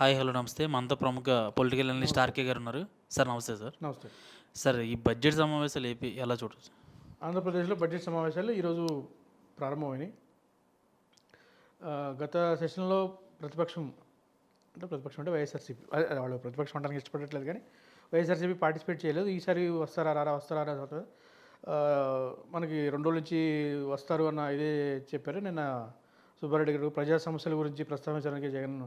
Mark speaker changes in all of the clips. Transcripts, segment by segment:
Speaker 1: Hi hello నమస్తే. మనతో ప్రముఖ పొలిటికల్ అనలిస్ట్ ఆర్కే గారు ఉన్నారు. సార్ నమస్తే సార్.
Speaker 2: నమస్తే.
Speaker 1: సార్ ఈ బడ్జెట్ సమావేశాలు ఏపీ ఎలా చూడొచ్చు?
Speaker 2: ఆంధ్రప్రదేశ్లో బడ్జెట్ సమావేశాలు ఈరోజు ప్రారంభమైనాయి. గత సెషన్లో ప్రతిపక్షం అంటే ప్రతిపక్షం అంటే వైఎస్ఆర్సీపీ వాళ్ళు ప్రతిపక్షం ఉండడానికి ఇష్టపడట్లేదు కానీ వైఎస్ఆర్సీపీ పార్టిసిపేట్ చేయలేదు. ఈసారి వస్తారా రారా వస్తారా రారా మనకి రెండు రోజుల నుంచి వస్తారు అన్న ఇదే చెప్పారు. నిన్న సుబ్బారెడ్డి గారు ప్రజా సమస్యల గురించి ప్రస్తావించడానికి జగన్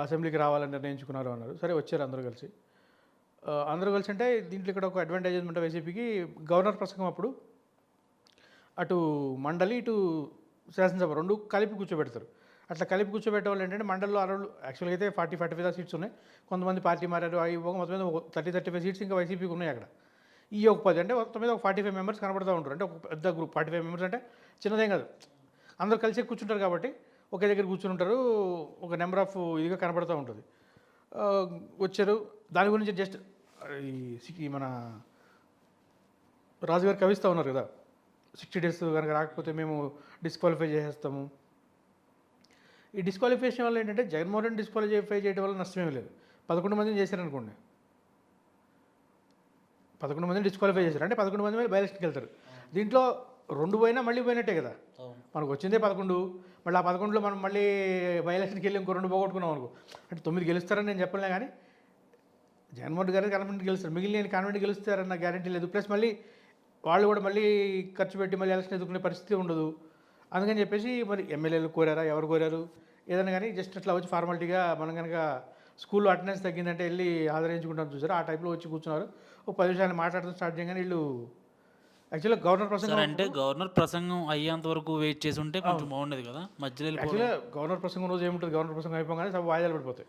Speaker 2: అసెంబ్లీకి రావాలని నిర్ణయించుకున్నారు అన్నారు. సరే వచ్చారు అందరూ కలిసి. అందరూ కలిసి అంటే దీంట్లో ఇక్కడ ఒక అడ్వాంటేజ్ ఉంటాయి వైసీపీకి గవర్నర్ ప్రసంగం అప్పుడు అటు మండలి ఇటు శాసనసభ రెండు కలిపి కూర్చోబెడతారు. అట్లా కలిపి కూర్చోబెట్టే వాళ్ళు ఏంటంటే మండలిలో అరవై యాక్చువల్గా అయితే ఫార్టీ ఫార్టీ ఫైవ్ సీట్స్ ఉన్నాయి. కొంతమంది పార్టీ మారారు అవి ఒక మొత్తం మీద థర్టీ థర్టీ ఫైవ్ సీట్స్ ఇంకా వైసీపీకి ఉన్నాయి అక్కడ. ఈ ఒక పది అంటే మొత్తం మీద ఒక ఫార్టీ ఫైవ్ మెంబర్స్ కనబడుతూ ఉంటారు. అంటే ఒక పెద్ద గ్రూప్ ఫార్టీ ఫైవ్ మెంబర్స్ అంటే చిన్నదేం కాదు. అందరూ కలిసి కూర్చుంటారు కాబట్టి ఒకే దగ్గర కూర్చుని ఉంటారు ఒక నెంబర్ ఆఫ్ ఇదిగా కనబడుతూ ఉంటుంది. వచ్చారు. దాని గురించి జస్ట్ ఈ మన రాజుగారు కవిస్తూ ఉన్నారు కదా. సిక్స్టీ డేస్ కనుక రాకపోతే మేము డిస్క్వాలిఫై చేసేస్తాము. ఈ డిస్క్వాలిఫికేషన్ వల్ల ఏంటంటే జగన్మోహన్ రెడ్డి డిస్క్వాలిఫై చేయడం వల్ల నష్టమేమీ లేదు. పదకొండు మందిని చేశారనుకోండి పదకొండు మందిని డిస్క్వాలిఫై చేశారు. అంటే పదకొండు మంది మీద బయలక్షన్కి వెళ్తారు. దీంట్లో రెండు పోయినా మళ్ళీ పోయినట్టే కదా. మనకు వచ్చిందే పదకొండు మళ్ళీ ఆ పదకొండులో మనం మళ్ళీ బై ఎలక్షన్కి వెళ్ళి ఇంకో రెండు పోగొట్టుకున్నాం అనుకో. అంటే తొమ్మిది గెలుస్తారని నేను చెప్పలే కానీ జగన్మోహన్ రెడ్డి గారు కాన్ఫిడెంట్ గెలుస్తారు. మిగిలిన కాన్ఫిడెంట్ గెలుస్తారన్న గ్యారంటీ లేదు. ప్లస్ మళ్ళీ వాళ్ళు కూడా మళ్ళీ ఖర్చు పెట్టి మళ్ళీ ఎలక్షన్ ఎదుర్కొనే పరిస్థితి ఉండదు. అందుకని చెప్పేసి మరి ఎమ్మెల్యేలు కోరారా? ఎవరు కోరారు? ఏదైనా కానీ జస్ట్ అట్లా వచ్చి ఫార్మాలిటీగా మనం కనుక స్కూల్లో అటెండెన్స్ తగ్గిందంటే వెళ్ళి ఆదరించుకుంటాం చూసారు. ఆ టైప్లో వచ్చి కూర్చున్నారు. ఒక పది నిమిషాలు మాట్లాడడం స్టార్ట్ చేయగానే వీళ్ళు యాక్చువల్గా గవర్నర్ ప్రసంగం
Speaker 1: అంటే గవర్నర్ ప్రసంగం అయ్యేంత వరకు వెయిట్ చేసి ఉంటే కొంచెం బాగుండేది కదా? మధ్యలో.
Speaker 2: యాక్చువల్గా గవర్నర్ ప్రసంగం రోజు ఏముంటుంది? గవర్నర్ ప్రసంగం అయిపోగానే సభ వాయిదాలు పడిపోతాయి.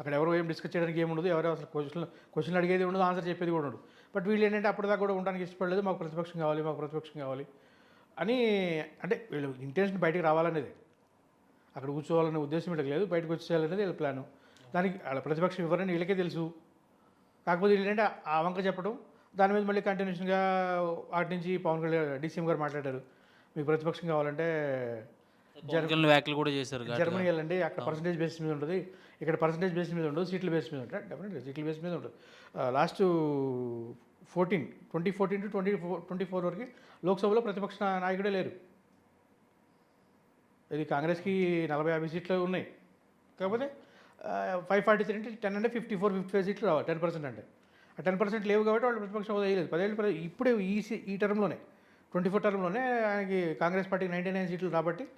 Speaker 2: అక్కడ ఎవరు ఏం డిస్కస్ చేయడానికి ఏముండదు ఎవరు అసలు క్వశ్చన్ క్వశ్చన్ అడిగేది ఉండదు ఆన్సర్ చెప్పేది కూడా ఉండదు. బట్ వీళ్ళు ఏంటంటే అప్పటిదాకా కూడా ఉండడానికి ఇష్టపడలేదు మాకు ప్రతిపక్షం కావాలి మాకు ప్రతిపక్షం కావాలి అని అంటే వీళ్ళు ఇంటెన్షన్ బయటికి రావాలనేది. అక్కడ కూర్చోవాలనే ఉద్దేశం వీళ్ళకి లేదు బయటకు వచ్చేయాలనేది వీళ్ళ ప్లాను దానికి వాళ్ళ ప్రతిపక్షం ఎవరని వీళ్ళకే తెలుసు. కాకపోతే వీళ్ళంటే ఆ వంక చెప్పడం దాని మీద మళ్ళీ కంటిన్యూషన్గా వాటి నుంచి పవన్ కళ్యాణ్ డీసీఎం గారు మాట్లాడారు. మీకు ప్రతిపక్షం కావాలంటే
Speaker 1: కళ్యాణ్ వ్యాఖ్యలు కూడా చేశారు.
Speaker 2: జర్మనీ వెళ్ళండి అక్కడ పర్సంటేజ్ బేస్ మీద ఉంటుంది. ఇక్కడ పర్సంటేజ్ బేస్ మీద ఉండదు సీట్ల బేస్ మీద ఉంటుంది. డెఫినెట్గా సీట్ల బేస్ మీద ఉంటుంది last fourteen twenty fourteen to twenty four twenty four వరకు లోక్సభలో ప్రతిపక్ష నాయకుడే లేరు. ఇది కాంగ్రెస్కి నలభై యాభై సీట్లు ఉన్నాయి. కాకపోతే ఫైవ్ ఫార్టీ త్రీ అంటే టెన్ అంటే ఫిఫ్టీ ఫోర్ ఫిఫ్టీ ఫైవ్ సీట్లు రావాలి టెన్ పర్సెంట్ అంటే. టెన్ పర్సెంట్ లేవు కాబట్టి వాళ్ళు ప్రతిపక్ష హోదా వేయలేదు పదేళ్ళు ఇప్పుడే ఈ సీ- ఈ టర్మ్లోనే ట్వంటీ ఫోర్ టర్మ్లోనే ఆయనకి కాంగ్రెస్ పార్టీకి నైంటీ నైన్ సీట్లు కాబట్టి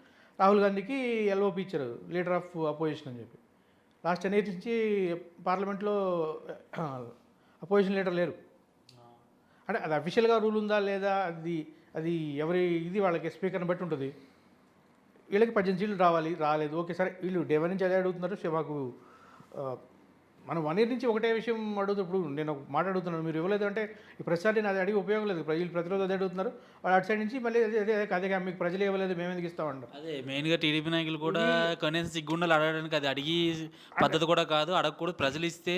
Speaker 2: రాహుల్ గాంధీకి ఎల్ఓపి ఇచ్చారు. లీడర్ ఆఫ్ అపోజిషన్ అని చెప్పి. లాస్ట్ టెన్ ఇయర్స్ నుంచి పార్లమెంట్లో అపోజిషన్ లీడర్ లేరు. అంటే అది అఫీషియల్గా రూల్ ఉందా లేదా అది అది ఎవరి ఇది వాళ్ళకి స్పీకర్ని బట్టి ఉంటుంది. వీళ్ళకి పద్దెనిమిది సీట్లు రావాలి రాలేదు. ఓకే సరే. వీళ్ళు డే నుంచి అదే అడుగుతున్నారు. శివాకు మాకు మనం వన్ ఇయర్ నుంచి ఒకటే విషయం అడుగుతూ ఇప్పుడు నేను మాట అడుగుతున్నాను మీరు ఇవ్వలేదు అంటే ఈ ప్రతిసారి నేను అది అడిగి ఉపయోగం లేదు. వీళ్ళు ప్రతిరోజు అదే అడుగుతున్నారు. వాళ్ళు అటు సైడ్ నుంచి మళ్ళీ అదే అదే అదే మీకు ప్రజలు ఇవ్వలేదు మేము ఎందుకు ఇస్తామంటారు
Speaker 1: అదే మెయిన్గా టీడీపీ నాయకులు కూడా కనీసం సిగ్గుండాలి అడగడానికి అది అడిగి పద్ధతి కూడా కాదు. అడగకూడదు. ప్రజలు ఇస్తే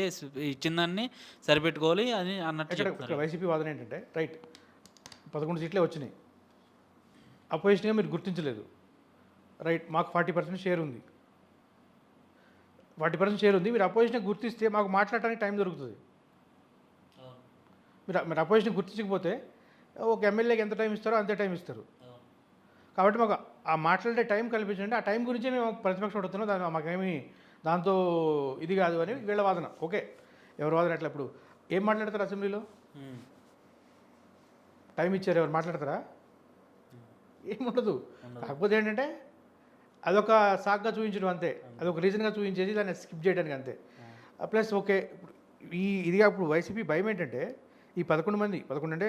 Speaker 1: ఇచ్చిన దాన్ని సరిపెట్టుకోవాలి అని అన్నట్టు
Speaker 2: వైసీపీ వాదన ఏంటంటే రైట్ పదకొండు సీట్లే వచ్చినాయి. అపోజిషన్గా మీరు గుర్తించలేదు. రైట్ మాకు ఫార్టీ పర్సెంట్ షేర్ ఉంది. ఫార్టీ పర్సెంట్ షేర్ ఉంది మీరు అపోజిషన్ గుర్తిస్తే మాకు మాట్లాడటానికి టైం దొరుకుతుంది. మీరు మీరు అపోజిషన్ గుర్తించకపోతే ఒక ఎమ్మెల్యేకి ఎంత టైం ఇస్తారో అంతే టైం ఇస్తారు. కాబట్టి మాకు ఆ మాట్లాడే టైం కల్పించండి. ఆ టైం గురించే మేము ప్రతిపక్షం అడుగుతున్నాం దాని మాకేమీ దాంతో ఇది కాదు అని వీళ్ళ వాదన. ఓకే. ఎవరి వాదన అట్లా ఇప్పుడు ఏం మాట్లాడతారు అసెంబ్లీలో. టైం ఇచ్చారు ఎవరు మాట్లాడతారా? ఏముండదు కాకపోతే ఏంటంటే అదొక సాగ్గా చూపించడం అంతే. అదొక రీజన్గా చూపించేసి దాన్ని స్కిప్ చేయడానికి అంతే. ప్లస్ ఓకే ఈ ఇదిగా ఇప్పుడు వైసీపీ భయం ఏంటంటే ఈ పదకొండు మంది పదకొండు అంటే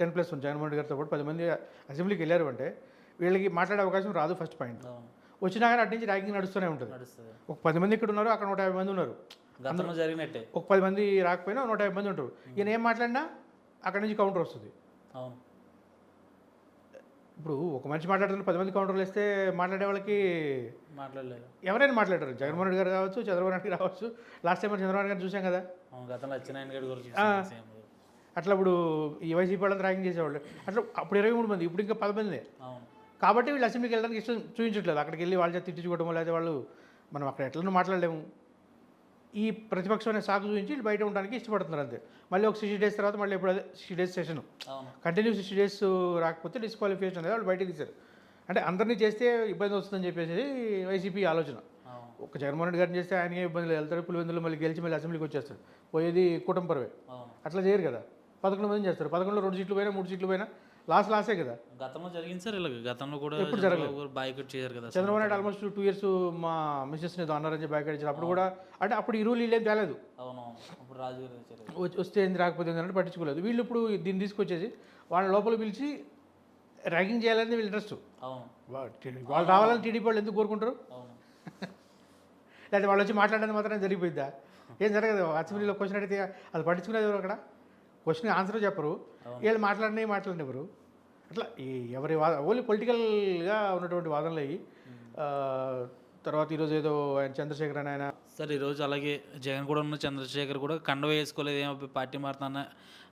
Speaker 2: ten plus one Jaganmohan Reddy గారితో పాటు పది మంది అసెంబ్లీకి వెళ్ళారు అంటే వీళ్ళకి మాట్లాడే అవకాశం రాదు ఫస్ట్ పాయింట్. వచ్చినా కానీ అటు నుంచి ర్యాగింగ్ నడుస్తూనే ఉంటుంది. ఒక పది మంది ఇక్కడ ఉన్నారు అక్కడ నూట యాభై మంది ఉన్నారు.
Speaker 1: గతంలో జరిగినట్టే.
Speaker 2: ఒక పది మంది రాకపోయినా నూట యాభై మంది ఉంటారు. ఈయన ఏం మాట్లాడినా అక్కడి నుంచి కౌంటర్ వస్తుంది.
Speaker 1: అవును.
Speaker 2: ఇప్పుడు ఒక మనిషి మాట్లాడుతున్న పది మంది కౌంటర్లు వేస్తే మాట్లాడే వాళ్ళకి
Speaker 1: మాట్లాడలేదు.
Speaker 2: ఎవరైనా మాట్లాడారు. జగన్మోహన్ రెడ్డి గారు కావచ్చు చంద్రబాబు నాయుడు గారు కావచ్చు. లాస్ట్ టైం చంద్రబాబు గారు చూసాం కదా?
Speaker 1: గతంలో అచ్చెన్నాయన గారి గురించి.
Speaker 2: అట్లా ఇప్పుడు ఈ వైసీపీ వాళ్ళని ర్యాగింగ్ చేసేవాళ్ళు. అట్లా అప్పుడు ఇరవై మూడు మంది ఇప్పుడు ఇంకా పది మంది. కాబట్టి వీళ్ళు అసెంబ్లీకి వెళ్ళడానికి ఇష్టం చూపించట్లేదు. అక్కడికి వెళ్ళి వాళ్ళ చేత తిట్టించుకోవడం లేదా వాళ్ళు మనం అక్కడ ఎట్లనో మాట్లాడలేము. ఈ ప్రతిపక్షం అనే సాకు చూపించి బయట ఉండడానికి ఇష్టపడుతున్నారు అంతే. మళ్ళీ ఒక సిక్స్టీ డేస్ తర్వాత మళ్ళీ ఎప్పుడు sixty days session continue sixty days రాకపోతే డిస్క్వాలిఫికేషన్ అనేది వాళ్ళు బయటకు తీశారు. అంటే అందరినీ చేస్తే ఇబ్బంది వస్తుందని చెప్పేసి వైసీపీ ఆలోచన. ఒక జగన్మోహన్ రెడ్డి గారిని చేస్తే ఆయనకే ఇబ్బంది లేదు. వెళ్తారు పులివెందులు మళ్ళీ గెలిచి మళ్ళీ అసెంబ్లీకి వచ్చేస్తాడు పోయేది కుటుంబరవే
Speaker 1: అవును.
Speaker 2: అట్లా చేయరు కదా. పదకొండు మంది చేస్తారు. పదకొండులో రెండు సీట్లు పోయినా మూడు సీట్లు పోయినా లాస్ట్ లాసే కదా?
Speaker 1: గతంలో జరిగింది సార్ ఇలా గతంలో కూడా
Speaker 2: ఎప్పుడు
Speaker 1: బాయ్కట్ చేశారు కదా
Speaker 2: Chandrababu Naidu almost two years మా మిస్సెస్ని ఏదో అన్నారని చెప్పి బ్యాక్ అడిచారు అప్పుడు కూడా అంటే అప్పుడు ఈ రూల్ వీళ్ళేం తేలేదు.
Speaker 1: అవును ఇప్పుడు రాజు గారు
Speaker 2: వస్తే ఏంది రాకపోతే ఏంది అన్నట్టు పట్టించుకోలేదు. వీళ్ళు ఇప్పుడు దీన్ని తీసుకొచ్చేసి వాళ్ళ లోపల పిలిచి ర్యాగింగ్ చేయాలని వీళ్ళ ఇంట్రెస్ట్
Speaker 1: అవును.
Speaker 2: వాళ్ళు రావాలని టీడీపీ వాళ్ళు ఎందుకు కోరుకుంటారు?
Speaker 1: అవును.
Speaker 2: లేదా వాళ్ళు వచ్చి మాట్లాడేది మాత్రం జరిగిపోయిద్దా? ఏం జరగదు. అసెంబ్లీలో క్వశ్చన్ అడిగితే అది పట్టించుకునేది ఎవరు అక్కడ? క్వశ్చన్ ఆన్సర్ చెప్పరు. వీళ్ళు మాట్లాడినవి మాట్లాడినెవరు అట్లా ఈ ఎవరి వాద ఓన్లీ పొలిటికల్గా ఉన్నటువంటి వాదనలు అయ్యి తర్వాత ఈరోజు ఏదో ఆయన చంద్రశేఖర్ అని ఆయన.
Speaker 1: సార్ ఈరోజు అలాగే జగన్ కూడా ఉన్న చంద్రశేఖర్ కూడా కండ వేసుకోలేదు ఏమో పార్టీ మారుతున్న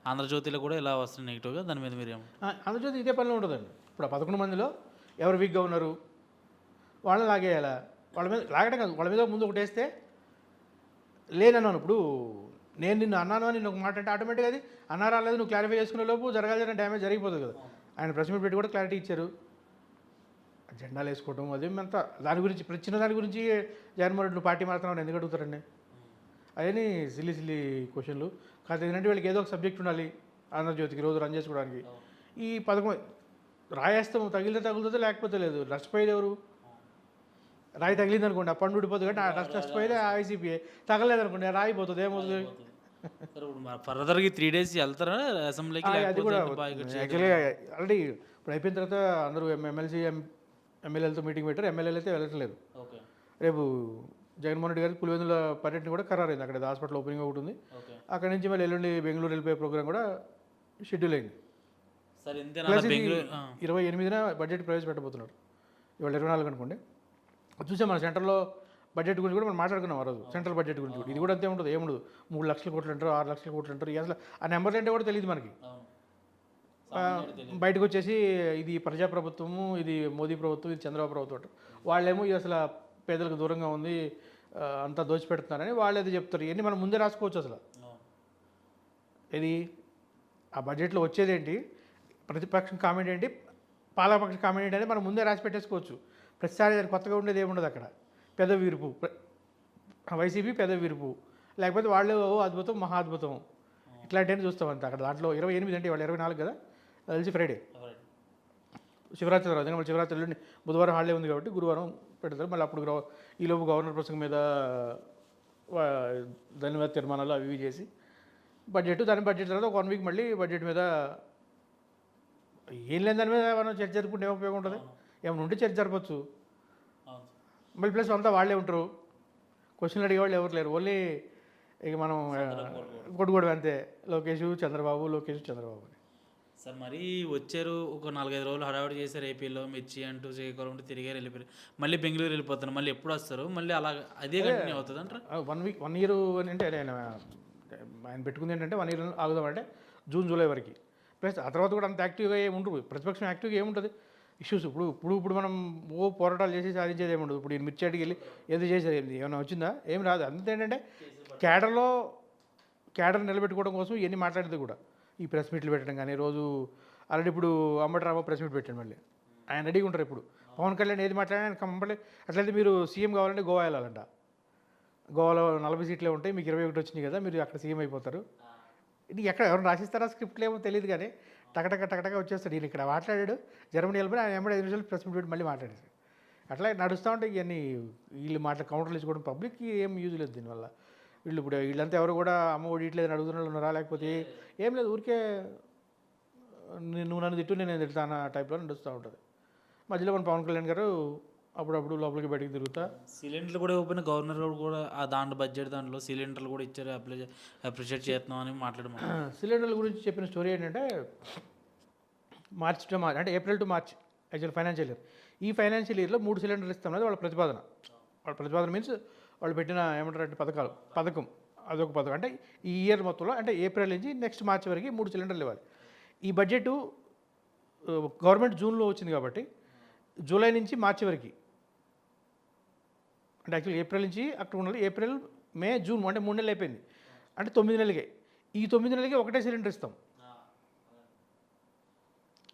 Speaker 1: ఆంధ్రజ్యోతిలో కూడా ఇలా వస్తుంది నెగిటివ్గా. దాని మీద మీరేమో
Speaker 2: ఆ, ఆంధ్రజ్యోతి ఇదే పనిలో ఉంటుందండి. ఇప్పుడు ఆ పదకొండు మందిలో ఎవరు వీక్గా ఉన్నారు? వాళ్ళని లాగేయాలా? వాళ్ళ మీద లాగడం కాదు వాళ్ళ మీద ముందు ఒకటి వేస్తే లేనన్నాను. ఇప్పుడు నేను నిన్ను అన్నాను అని ఒక మాట అంటే ఆటోమేటిక్గా అది అన్నారా లేదు నువ్వు క్లారిఫై చేసుకునే లోపు జరగాల్సిన డ్యామేజ్ జరిగిపోతుంది కదా. ఆయన ప్రెస్ మీట్ పెట్టి కూడా క్లారిటీ ఇచ్చారు. జెండాలు వేసుకోవడం అదే అంతా దాని గురించి ప్రతి చిన్న దాని గురించి జగన్మోహన్ రెడ్డి పార్టీ మారుతున్నావు ఎందుకు అడుగుతారండి? అవన్నీ సిల్లి సిల్లి క్వశ్చన్లు కాకపోతే ఏంటంటే వీళ్ళకి ఏదో ఒక సబ్జెక్ట్ ఉండాలి ఆంధ్రజ్యోతికి రోజు రన్ చేసుకోవడానికి. ఈ పథకం రాయేస్తాం తగిలితే తగులుతుందో లేకపోతే లేదు. నష్టపోయేది ఎవరు? రాయి తగిలింది అనుకోండి ఆ పండు ఊడిపోతుంది కాబట్టి ఆ నష్టపోయేది ఐసీపీఏ తగలేదు అనుకోండి ఆ రాయి పోతుంది ఏమవుతుంది?
Speaker 1: సార్ ఇప్పుడు ఫర్దర్గా త్రీ డేస్ వెళ్తారా అసెంబ్లీకి?
Speaker 2: అది కూడా? యాక్చువల్లీ ఆల్రెడీ ఇప్పుడు అయిపోయిన తర్వాత అందరూ ఎమ్మెల్సీ ఎమ్మెల్యేలతో మీటింగ్ పెట్టారు. ఎమ్మెల్యేలు అయితే వెళ్ళట్లేదు
Speaker 1: ఓకే.
Speaker 2: రేపు జగన్మోహన్ రెడ్డి గారి పులివెందుల పర్యటన కూడా ఖరారైంది. అక్కడ హాస్పిటల్ ఓపెనింగ్ ఒకటి ఉంది. అక్కడ నుంచి మళ్ళీ ఎల్లుండి బెంగళూరు వెళ్ళిపోయే ప్రోగ్రామ్ కూడా షెడ్యూల్ అయింది.
Speaker 1: సార్ ఇంతేనా?
Speaker 2: ప్లస్ ఇది
Speaker 1: బెంగళూరు ఆ,
Speaker 2: ఇరవై ఎనిమిదిన బడ్జెట్ ప్రవేశపెట్టబోతున్నారు. ఇవాళ ఇరవై నాలుగు అనుకోండి. చూసాం మన సెంటర్లో బడ్జెట్ గురించి కూడా మనం మాట్లాడుకున్నాం ఆ రోజు. సెంట్రల్ బడ్జెట్ గురించి కూడా. ఇది కూడా అంతే ఉంటుంది ఏముండదు. మూడు లక్షల కోట్లు అంటారు ఆరు లక్షల కోట్లు అంటారు. అసలు ఆ నెంబర్లు అంటే కూడా తెలియదు మనకి. బయటకు వచ్చేసి ఇది ప్రజాప్రభుత్వము ఇది మోదీ ప్రభుత్వం ఇది చంద్రబాబు ప్రభుత్వం అంటారు. వాళ్ళేమో ఇది అసలు పేదలకు దూరంగా ఉంది అంతా దోచిపెడుతున్నారని వాళ్ళు ఏదో చెప్తారు. ఇవన్నీ మనం ముందే రాసుకోవచ్చు అసలు. ఇది ఆ బడ్జెట్లో వచ్చేదేంటి ప్రతిపక్షం కామెంట్ ఏంటి? పాలపక్ష కామెంట్ ఏంటి అనేది మనం ముందే రాసి పెట్టేసుకోవచ్చు. ప్రతిసారి కొత్తగా ఉండేది ఏముండదు అక్కడ. పెద్ద వీరుపు వైసీపీ పెద్ద వీరుపు లేకపోతే వాళ్ళు అద్భుతం మహా అద్భుతం. ఇట్లాంటివన్నీ చూస్తాం అంతే అక్కడ. దాంట్లో ఇరవై ఎనిమిది అంటే వాళ్ళు ఇరవై నాలుగు కదా? తెలిసి ఫ్రైడే. శివరాత్రి తర్వాత. మళ్ళీ శివరాత్రి బుధవారం హాలిడే ఉంది కాబట్టి గురువారం పెడతారు. మళ్ళీ అప్పుడు ఈలోపు గవర్నర్ ప్రసంగం మీద దాని మీద తీర్మానాలు అవి ఇవి చేసి బడ్జెట్. దాని బడ్జెట్ తర్వాత ఒక వన్ వీక్ మళ్ళీ బడ్జెట్ మీద ఏం లేని దాని మీద మనం చర్చ జరుపుకుంటే ఏం ఉపయోగం ఉంటుంది? ఏమైనా ఉంటే చర్చ జరపచ్చు. మళ్ళీ ప్లస్ అంతా వాళ్ళే ఉంటారు. క్వశ్చన్లు అడిగే వాళ్ళు ఎవరు లేరు. ఓన్లీ ఇక మనం కొట్టుకోవడం అంతే. లోకేష్ చంద్రబాబు లోకేష్ చంద్రబాబు అని.
Speaker 1: సార్ మరీ వచ్చారు ఒక నాలుగైదు రోజులు హడావుడి చేశారు ఏపీలో. మిర్చి అంటూ శ్రీకాకుళం అంటూ తిరిగారు వెళ్ళిపోయారు. మళ్ళీ బెంగళూరు వెళ్ళిపోతారు మళ్ళీ ఎప్పుడు వస్తారు? మళ్ళీ అలా అదే కంటిన్యూ అవుతుంది అంటారా?
Speaker 2: వన్ వీక్ వన్ ఇయర్ అని అంటే ఆయన ఆయన పెట్టుకుంది ఏంటంటే వన్ ఇయర్ ఆగుదామంటే జూన్ జూలై వరకు. ప్లస్ ఆ తర్వాత కూడా అంత యాక్టివ్గా ఏమి ప్రతిపక్షం యాక్టివ్గా ఏముంటుంది ఇష్యూస్. ఇప్పుడు ఇప్పుడు ఇప్పుడు మనం ఓ పోరాటాలు చేసి సాధించేది ఏమి ఉండదు. ఇప్పుడు ఈ మిర్చి వెళ్ళి ఏదో చేసేది ఏంది ఏమైనా వచ్చిందా? ఏం రాదు. అంతే ఏంటంటే క్యాడర్లో క్యాడర్ నిలబెట్టుకోవడం కోసం ఇవన్నీ మాట్లాడేది కూడా. ఈ ప్రెస్ మీట్లు పెట్టడం కానీ రోజు ఆల్రెడీ ఇప్పుడు అంబటరామ ప్రెస్ మీట్ పెట్టాను మళ్ళీ. ఆయన రెడీగా ఉంటారు ఇప్పుడు. పవన్ కళ్యాణ్ ఏది మాట్లాడినా ఆయన కంపల్సరీ అట్లయితే మీరు సీఎం కావాలంటే గోవా వెళ్ళాలంట. గోవాలో నలభై సీట్లే ఉంటాయి మీకు ఇరవై ఒకటి వచ్చినాయి కదా మీరు అక్కడ సీఎం అయిపోతారు. ఇది ఎక్కడ ఎవరైనా రాసిస్తారా? స్క్రిప్ట్లు ఏమో తెలియదు కానీ టకటక టకటక వచ్చేస్తాడు ఈయన ఇక్కడ మాట్లాడాడు. జర్మనీ వెళ్ళిపోయి ఆయన ఎంబడి ఐదు నిమిషాలు ప్రెస్ మీట్ మళ్ళీ మాట్లాడేది అట్లా నడుస్తూ ఉంటే ఇవన్నీ వీళ్ళు మాట్లా కౌంటర్లు ఇచ్చుకోవడం పబ్లిక్కి ఏం యూజ్ లేదు దీనివల్ల. వీళ్ళు ఇప్పుడు వీళ్ళంతా ఎవరు కూడా అమ్మ ఒడి ఇట్లేదు అడుగుతున్న వాళ్ళు ఉన్నారా? లేకపోతే ఏం లేదు ఊరికే నువ్వు నన్ను తిట్టు నేను తిడతాను టైప్లో నడుస్తూ ఉంటుంది. మధ్యలో మన పవన్ కళ్యాణ్ గారు అప్పుడప్పుడు లోపలికి బయటికి తిరుగుతా.
Speaker 1: సిలిండర్లు కూడా ఓపెన్ గవర్నర్ గారు కూడా ఆ దాంట్లో బడ్జెట్ దాంట్లో సిలిండర్లు కూడా ఇచ్చారు అప్లై అప్రిషియేట్ చేస్తున్నాం అని మాట్లాడమని
Speaker 2: సిలిండర్ల గురించి చెప్పిన స్టోరీ ఏంటంటే మార్చ్ టు మార్చ్ అంటే April to March actual financial year. ఈ ఫైనాన్షియల్ ఇయర్లో మూడు సిలిండర్లు ఇస్తామన్నది వాళ్ళ ప్రతిపాదన. వాళ్ళ ప్రతిపాదన మీన్స్ వాళ్ళు పెట్టిన ఏమంటారంటే పథకాలు పథకం అదొక పథకం. అంటే ఈ ఇయర్ మొత్తంలో అంటే ఏప్రిల్ నుంచి నెక్స్ట్ మార్చ్ వరకు మూడు సిలిండర్లు ఇవ్వాలి. ఈ బడ్జెట్ గవర్నమెంట్ జూన్లో వచ్చింది కాబట్టి జూలై నుంచి మార్చి వరకు అంటే యాక్చువల్ ఏప్రిల్ నుంచి అక్టోబర్ నెల ఏప్రిల్ మే జూన్ అంటే మూడు నెలలు అయిపోయింది. అంటే తొమ్మిది నెలలకే. ఈ తొమ్మిది నెలలకే ఒకటే సిలిండర్ ఇస్తాం.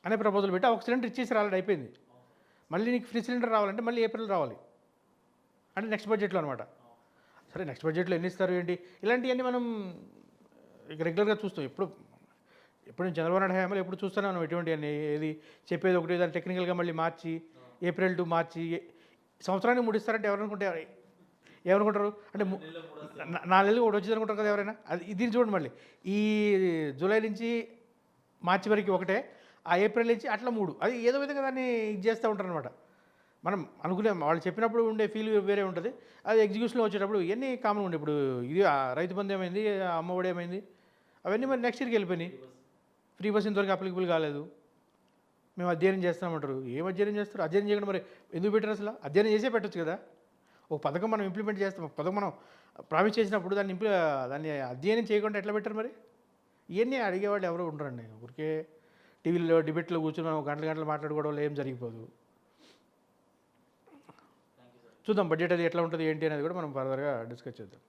Speaker 2: అనే ప్రపోజల్ పెట్టి ఒక సిలిండర్ ఇచ్చేసి రాలేదు అయిపోయింది. మళ్ళీ నీకు ఫ్రీ సిలిండర్ రావాలంటే మళ్ళీ ఏప్రిల్ రావాలి. అంటే నెక్స్ట్ బడ్జెట్లో అనమాట సరే నెక్స్ట్ బడ్జెట్లో ఎన్ని ఇస్తారు ఏంటి? ఇలాంటివన్నీ మనం ఇక రెగ్యులర్గా చూస్తాం. ఎప్పుడు ఎప్పుడు నేను చంద్రబాబు నాయుడు హయాంలో ఎప్పుడు చూస్తాను మనం ఎటువంటి అన్ని ఏది చెప్పేది ఒకటి దాన్ని టెక్నికల్గా మళ్ళీ మార్చి ఏప్రిల్ టు మార్చి సంవత్సరానికి మూడు ఇస్తారంటే ఎవరు? అనుకుంటే ఏమనుకుంటారు అంటే ము- నాలుగు ఒకటి వచ్చింది అనుకుంటారు కదా ఎవరైనా? అది ఇది చూడండి మళ్ళీ. ఈ జూలై నుంచి మార్చి వరకు ఒకటే ఆ ఏప్రిల్ నుంచి అట్లా మూడు. అది ఏదో విధంగా దాన్ని ఇది చేస్తూ ఉంటారు అనమాట మనం అనుకునే వాళ్ళు చెప్పినప్పుడు ఉండే ఫీల్ వేరే ఉంటుంది. అది ఎగ్జిక్యూషన్లో వచ్చేటప్పుడు ఇవన్నీ కామన్ ఉండే. ఇప్పుడు ఇది రైతు బంధు ఏమైంది అమ్మఒడి ఏమైంది? అవన్నీ మరి నెక్స్ట్ ఇయర్కి వెళ్ళిపోయినాయి. ఫ్రీ బస్ ఇంతవరకు అప్లికబుల్ కాలేదు. మేము అధ్యయనం చేస్తామంటారు ఏం అధ్యయనం చేస్తారు అధ్యయనం చేయకుండా మరి ఎందుకు పెట్టారు అసలు? అధ్యయనం చేసే పెట్టొచ్చు కదా. ఒక పథకం మనం ఇంప్లిమెంట్ చేస్తాం. ఒక పథకం మనం ప్రామిస్ చేసినప్పుడు దాన్ని ఇంప్లి దాన్ని అధ్యయనం చేయకుండా ఎట్లా పెట్టారు మరి? ఇవన్నీ అడిగేవాళ్ళు ఎవరు ఉండరండి. ఊరికే టీవీలో డిబేట్లో కూర్చొని మనం గంటల గంటలు మాట్లాడుకోవడం వల్ల ఏం జరిగిపోదు. చూద్దాం బడ్జెట్ అది ఎట్లా ఉంటుంది ఏంటి అనేది కూడా మనం ఫర్దర్గా డిస్కస్ చేద్దాం.